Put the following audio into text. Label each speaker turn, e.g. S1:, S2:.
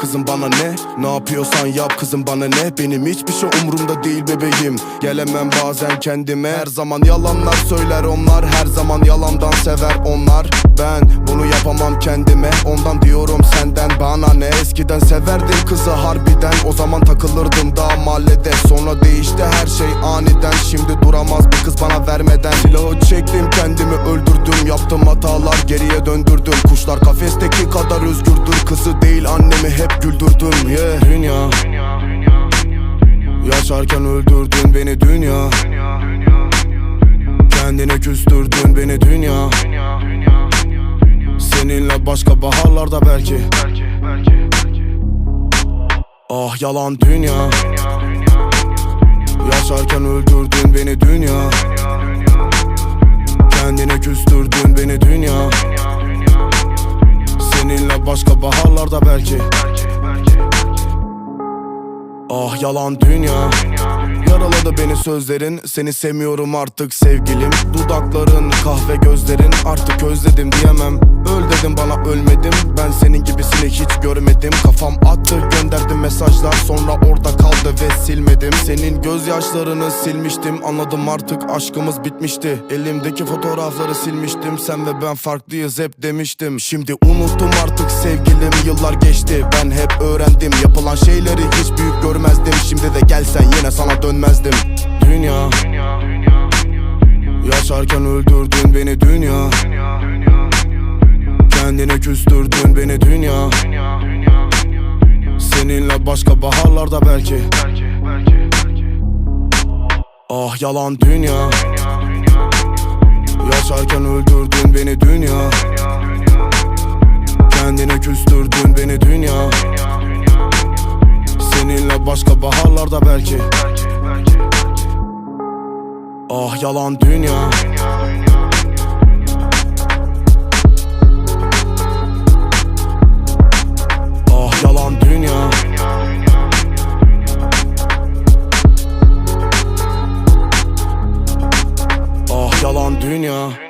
S1: kızım bana ne? Ne yapıyorsan yap kızım bana ne? Benim hiçbir şey umurumda değil bebeğim. Gelemem bazen kendime. Her zaman yalanlar söyler onlar. Her zaman yalandan sever onlar. Ben bunu yapamam kendime. Ondan diyorum senden bana ne? Eskiden severdim kızı harbiden. O zaman takılırdım daha mahallede. Sonra değişti her Duramaz bir kız bana vermeden Silahı çektim kendimi öldürdüm. Yaptım hatalar geriye döndürdüm. Kuşlar kafesteki kadar özgürdür. Kızı değil annemi hep güldürdüm. Yeah dünya. Yaşarken öldürdün beni dünya. Kendine küstürdün beni dünya. Seninle başka baharlarda belki. Ah yalan dünya Yaşarken öldürdün beni dünya. Kendine küstürdün beni dünya. Seninle başka baharlarda belki. Ah yalan dünya. Yaraladı beni sözlerin. Seni sevmiyorum artık sevgilim. Dudakların kahve gözlerin. Artık özledim diyemem. Öl dedim bana ölmedim. Ben senin gibisini hiç görmedim. Kafam attı gönderdim mesajlar. Sonra orada kaldı silmedim. Senin gözyaşlarını silmiştim. Anladım artık aşkımız bitmişti. Elimdeki fotoğrafları silmiştim. Sen ve ben farklıyız hep demiştim. Şimdi unuttum artık sevgilim. Yıllar geçti. Ben hep öğrendim. Yapılan şeyleri hiç büyük görmezdim. Şimdi de gelsen yine sana dönmezdim. Dünya. Yaşarken öldürdün beni dünya. Kendine küstürdün beni dünya. Seninle başka baharlarda belki Ah yalan dünya. Yaşarken öldürdün beni dünya. Kendine küstürdün beni dünya. Seninle başka baharlarda belki. Ah yalan dünya dünya